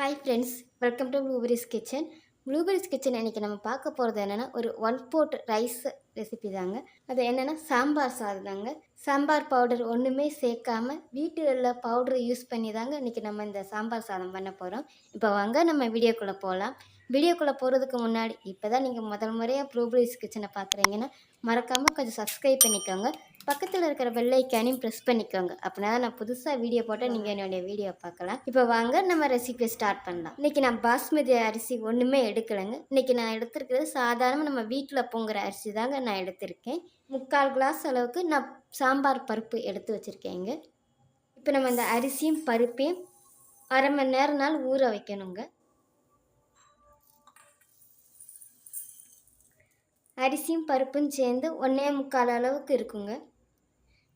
Hi friends welcome to blueberries kitchen blueberries kitchen இன்றைக்கி நம்ம பார்க்க போகிறது என்னென்னா ஒரு ஒன் போட் ரைஸ் ரெசிபி தாங்க. அது என்னென்னா சாம்பார் சாதம் தாங்க. சாம்பார் பவுடர் ஒன்றுமே சேர்க்காம வீட்டில் உள்ள பவுடர் யூஸ் பண்ணி தாங்க இன்றைக்கி நம்ம இந்த சாம்பார் சாதம் பண்ண போகிறோம் இப்போ வாங்க நம்ம வீடியோக்குள்ளே போகலாம் வீடியோக்குள்ளே போகிறதுக்கு முன்னாடி இப்போ தான் நீங்கள் முதல் முறையாக ப்ளூபெரிஸ் கிச்சனை பார்க்குறீங்கன்னா மறக்காமல் கொஞ்சம் சப்ஸ்கிரைப் பண்ணிக்கோங்க. பக்கத்தில் இருக்கிற பெல் ப்ரெஸ் பண்ணிக்கோங்க. அப்படின்னா நான் புதுசாக வீடியோ போட்டால் நீங்கள் என்னுடைய வீடியோ பார்க்கலாம். இப்போ வாங்க நம்ம ரெசிபி ஸ்டார்ட் பண்ணலாம். இன்றைக்கி நான் பாஸ்மதி அரிசி ஒன்றுமே எடுக்கலைங்க. இன்றைக்கி நான் எடுத்திருக்கிறது சாதாரண நம்ம வீட்டில் பொங்குற அரிசி தாங்க நான் எடுத்திருக்கேன். முக்கால் கிளாஸ் அளவுக்கு நான் சாம்பார் பருப்பு எடுத்து வச்சுருக்கேங்க. இப்போ நம்ம இந்த அரிசியும் பருப்பையும் அரை மணி நேரம் நாள் ஊற வைக்கணுங்க. அரிசியும் பருப்பும் சேர்ந்து ஒன்றே முக்கால் அளவுக்கு இருக்குங்க.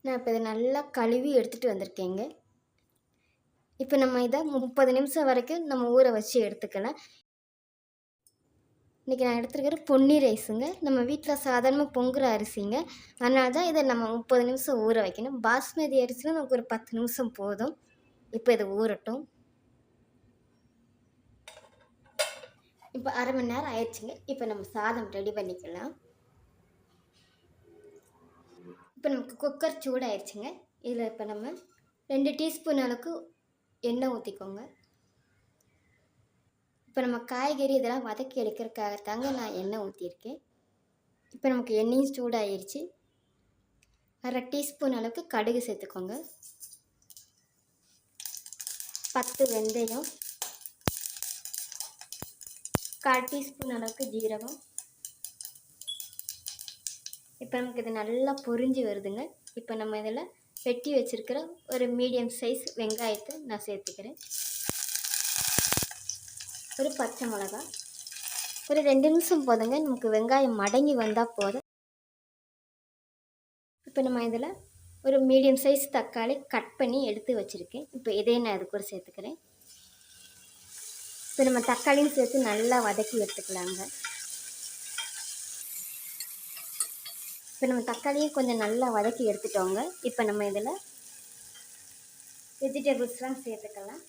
நான் இப்போ இதை நல்லா கழுவி எடுத்துகிட்டு வந்திருக்கேங்க. இப்போ நம்ம இதை முப்பது நிமிஷம் வரைக்கும் நம்ம ஊற வச்சு எடுத்துக்கலாம். இன்றைக்கி நான் எடுத்துருக்கிற பொன்னி ரைஸுங்க. நம்ம வீட்டில் சாதாரணமாக பொங்குற அரிசிங்க. அதனால தான் இதை நம்ம முப்பது நிமிஷம் ஊற வைக்கணும். பாஸ்மதி அரிசியில் நமக்கு ஒரு பத்து நிமிஷம் போதும். இப்போ இதை ஊறட்டும். இப்போ அரை மணி நேரம் ஆயிடுச்சுங்க. இப்போ நம்ம சாதம் ரெடி பண்ணிக்கலாம். இப்போ நமக்கு குக்கர் சூடாயிருச்சுங்க. இதில் இப்போ நம்ம ரெண்டு டீஸ்பூன் அளவுக்கு எண்ணெய் ஊற்றிக்கோங்க இப்போ நம்ம காய்கறி இதெல்லாம் வதக்கி எடுக்கிறதுக்காகத்தாங்க நான் எண்ணெய் ஊற்றிருக்கேன் இப்போ நமக்கு எண்ணெயும் சூடாயிருச்சு. அரை டீஸ்பூன் அளவுக்கு கடுகு சேர்த்துக்கோங்க. பத்து வெந்தயம். கால் டீஸ்பூன் அளவுக்கு ஜீரகம். இப்போ நமக்கு இது நல்லா பொரிஞ்சு வருதுங்க. இப்போ நம்ம இதில் வெட்டி வச்சுருக்கிற ஒரு மீடியம் சைஸ் வெங்காயத்தை நான் சேர்த்துக்கிறேன். ஒரு பச்சை மிளகா. ஒரு ரெண்டு நிமிஷம் போதுங்க. நமக்கு வெங்காயம் மடங்கி வந்தால் போதும். இப்போ நம்ம இதில் ஒரு மீடியம் சைஸ் தக்காளி கட் பண்ணி எடுத்து வச்சுருக்கேன். இப்போ இதையும் நான் இது கூட சேர்த்துக்கிறேன். இப்போ நம்ம தக்காளியும் சேர்த்து நல்லா வதக்கி எடுத்துக்கலாங்க. இப்போ நம்ம தக்காளியை கொஞ்சம் நல்லா வதக்கி எடுத்துட்டோங்க. இப்போ நம்ம இதில் வெஜிடபிள்ஸ்லாம் சேர்த்துக்கலாம்.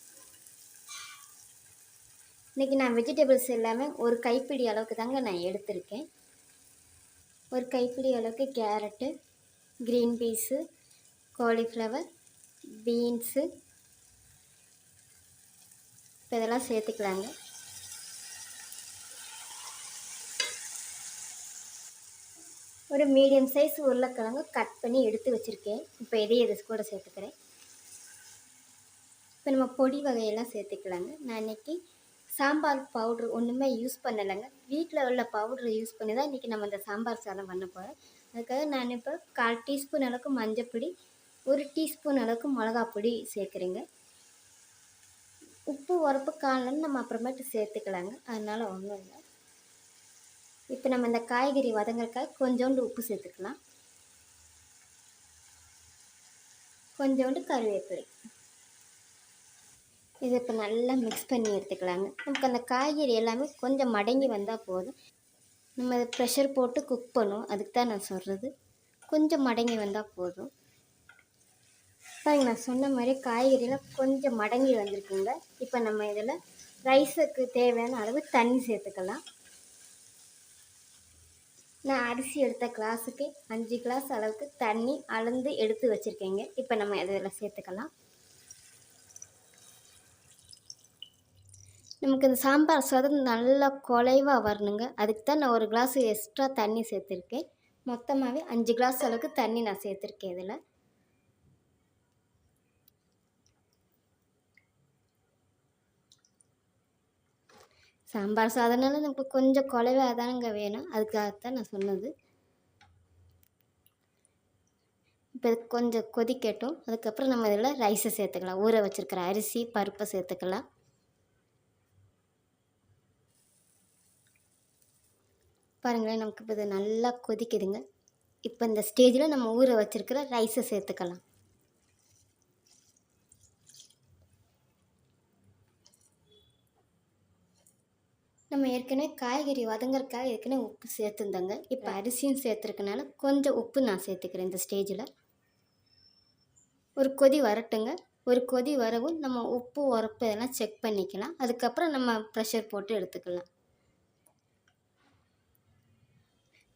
இன்றைக்கி நான் வெஜிடபிள்ஸ் எல்லாமே ஒரு கைப்பிடி அளவுக்கு தாங்க நான் எடுத்திருக்கேன். ஒரு கைப்பிடி அளவுக்கு carrot green peas cauliflower beans இப்போ இதெல்லாம் சேர்த்துக்கலாங்க. ஒரு மீடியம் சைஸ் உருளைக்கிழங்கு கட் பண்ணி எடுத்து வச்சுருக்கேன். இப்போ இதே இது கூட சேர்த்துக்கிறேன். இப்போ நம்ம பொடி வகையெல்லாம் சேர்த்துக்கலாங்க. நான் இன்றைக்கி சாம்பார் பவுட்ரு ஒன்றுமே யூஸ் பண்ணலைங்க. வீட்டில் உள்ள பவுட்ரு யூஸ் பண்ணி தான் இன்றைக்கி நம்ம இந்த சாம்பார் சாதம் பண்ண போகிறோம் அதுக்காக நான் இப்போ கால் டீஸ்பூன் அளவுக்கு மஞ்சப்பொடி ஒரு டீஸ்பூன் அளவுக்கு மிளகா பொடி சேர்க்குறேங்க. உப்பு உரப்பு காலன்னு நம்ம அப்புறமேட்டு சேர்த்துக்கலாங்க. அதனால் ஒன்றும் இல்லை. இப்போ நம்ம இந்த காய்கறி வதங்கறக்காக கொஞ்சோண்டு உப்பு சேர்த்துக்கலாம். கொஞ்சோண்டு கருவேப்பிலை. இதை இப்போ நல்லா மிக்ஸ் பண்ணி எடுத்துக்கலாங்க. நமக்கு அந்த காய்கறி எல்லாமே கொஞ்சம் மடங்கி வந்தால் போதும். நம்ம அதை ப்ரெஷர் போட்டு குக் பண்ணுவோம். அதுக்கு தான் நான் சொல்கிறது கொஞ்சம் மடங்கி வந்தால் போதும். பாருங்க நான் சொன்ன மாதிரி காய்கறிலாம் கொஞ்சம் மடங்கி வந்திருக்குங்க. இப்போ நம்ம இதில் ரைஸுக்கு தேவையான அளவு தண்ணி சேர்த்துக்கலாம். நான் அரிசி எடுத்த கிளாஸுக்கு அஞ்சு கிளாஸ் அளவுக்கு தண்ணி அளந்து எடுத்து வச்சுருக்கேங்க. இப்போ நம்ம இதில் சேர்த்துக்கலாம். நமக்கு இந்த சாம்பார் சாதம் நல்லா குலைவாக வரணுங்க. அதுக்கு தான் நான் ஒரு கிளாஸ் எக்ஸ்ட்ரா தண்ணி சேர்த்துருக்கேன். மொத்தமாகவே அஞ்சு கிளாஸ் அளவுக்கு தண்ணி நான் சேர்த்துருக்கேன் இதில். சாம்பார் சாதம்னால நமக்கு கொஞ்சம் குலைவாக தானங்க வேணும். அதுக்காகத்தான் நான் சொன்னது. இப்போ இது கொஞ்சம் கொதிக்கட்டும் அதுக்கப்புறம் நம்ம இதில் ரைஸை சேர்த்துக்கலாம். ஊற வச்சுருக்கிற அரிசி பருப்பை சேர்த்துக்கலாம். பாருங்களேன் நமக்கு இப்போ இது நல்லா கொதிக்குதுங்க. இப்போ இந்த ஸ்டேஜில் நம்ம ஊற வச்சுருக்கிற ரைஸை சேர்த்துக்கலாம். நம்ம ஏற்கனவே காய்கறி வதங்கறக்காக ஏற்கனவே உப்பு சேர்த்துருந்தேங்க. இப்போ அரிசியும் சேர்த்துருக்கனால கொஞ்சம் உப்பு நான் சேர்த்துக்கிறேன் இந்த ஸ்டேஜில் ஒரு கொதி வரட்டுங்க. ஒரு கொதி வரவும் நம்ம உப்பு உரப்பு இதெல்லாம் செக் பண்ணிக்கலாம். அதுக்கப்புறம் நம்ம ப்ரெஷர் போட்டு எடுத்துக்கலாம்.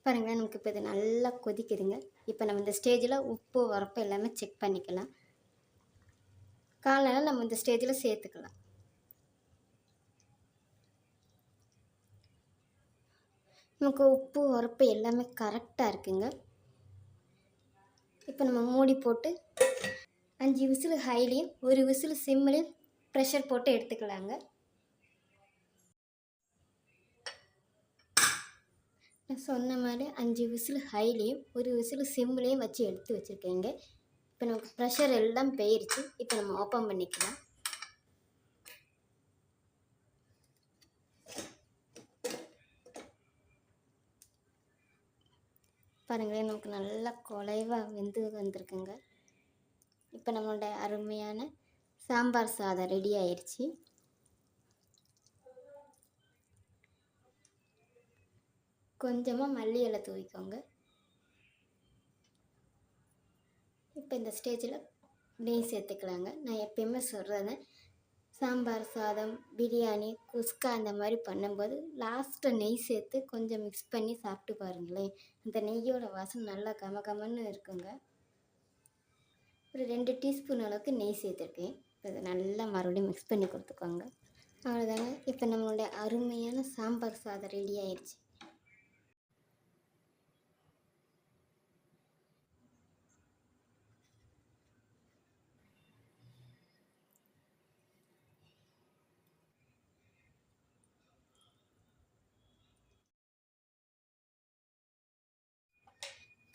பாருங்கள் நமக்கு இப்போ இது நல்லா கொதிக்குதுங்க. இப்போ நம்ம இந்த ஸ்டேஜில் உப்பு உரப்பு எல்லாமே செக் பண்ணிக்கலாம். காலையில் நம்ம இந்த ஸ்டேஜில் சேர்த்துக்கலாம். நமக்கு உப்பு உரப்பு எல்லாமே கரெக்டாக இருக்குங்க. இப்போ நம்ம மூடி போட்டு அஞ்சு விசில் ஹைலையும் ஒரு விசில் சிம்மிலையும் ப்ரெஷர் போட்டு எடுத்துக்கலாங்க. நான் சொன்ன மாதிரி அஞ்சு விசில் ஹைலையும் ஒரு விசில் சிம்லேயும் வச்சு எடுத்து வச்சுருக்கேங்க. இப்போ நமக்கு ப்ரெஷர் எல்லாம் போயிருச்சு. இப்போ நம்ம ஓப்பன் பண்ணிக்கலாம். பாருங்களேன் நமக்கு நல்லா குலைவாக வெந்து வந்திருக்குங்க. இப்போ நம்மளோட அருமையான சாம்பார் சாதம் ரெடி ஆயிடுச்சு கொஞ்சமாக மல்லி இலை தூவிக்கோங்க. இப்போ இந்த ஸ்டேஜில் நெய் சேர்த்துக்கலாங்க. நான் எப்பயுமே சொல்கிறேன் சாம்பார் சாதம் பிரியாணி குஸ்கா அந்த மாதிரி பண்ணும்போது லாஸ்ட்டில் நெய் சேர்த்து கொஞ்சம் மிக்ஸ் பண்ணி சாப்பிட்டு பாருங்களேன். அந்த நெய்யோட வாசம் நல்லா கம கமன்னு இருக்குங்க. ஒரு ரெண்டு டீஸ்பூன் அளவுக்கு நெய் சேர்த்துருக்கேன். இப்போ இதை நல்லா மறுபடியும் மிக்ஸ் பண்ணி கொடுத்துக்கோங்க. அவ்வளோதாங்க இப்போ நம்மளுடைய அருமையான சாம்பார் சாதம் ரெடி ஆயிடுச்சு.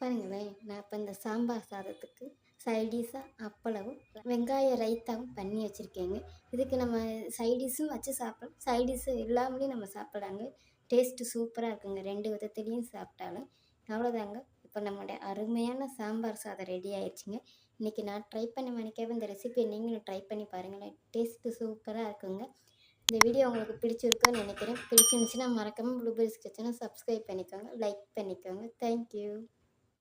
பாருங்களேன் நான் இப்போ இந்த சாம்பார் சாதத்துக்கு சைடிஷாக அப்பளவும் வெங்காய ரைத்தாவும் பண்ணி வச்சுருக்கேங்க. இதுக்கு நம்ம சைடிஷும் வச்சு சாப்பிடலாம். சைடிஷும் இல்லாமலே நம்ம சாப்பிட்லாங்க. டேஸ்ட்டு சூப்பராக இருக்குங்க. ரெண்டு விதத்துலேயும் சாப்பிட்டாலும். அவ்வளோதாங்க இப்போ நம்மளுடைய அருமையான சாம்பார் சாதம் ரெடி ஆயிடுச்சுங்க. இன்றைக்கி நான் ட்ரை பண்ணி மணிக்காக இந்த ரெசிபியை நீங்களும் ட்ரை பண்ணி பாருங்களேன். டேஸ்ட்டு சூப்பராக இருக்குங்க. இந்த வீடியோ உங்களுக்கு பிடிச்சிருக்குன்னு நினைக்கிறேன். பிடிச்சிருந்துச்சுன்னா மறக்காமல் ப்ளூபெரிஸ் கிச்சனை சப்ஸ்கிரைப் பண்ணிக்கோங்க. லைக் பண்ணிக்கோங்க. தேங்க்யூ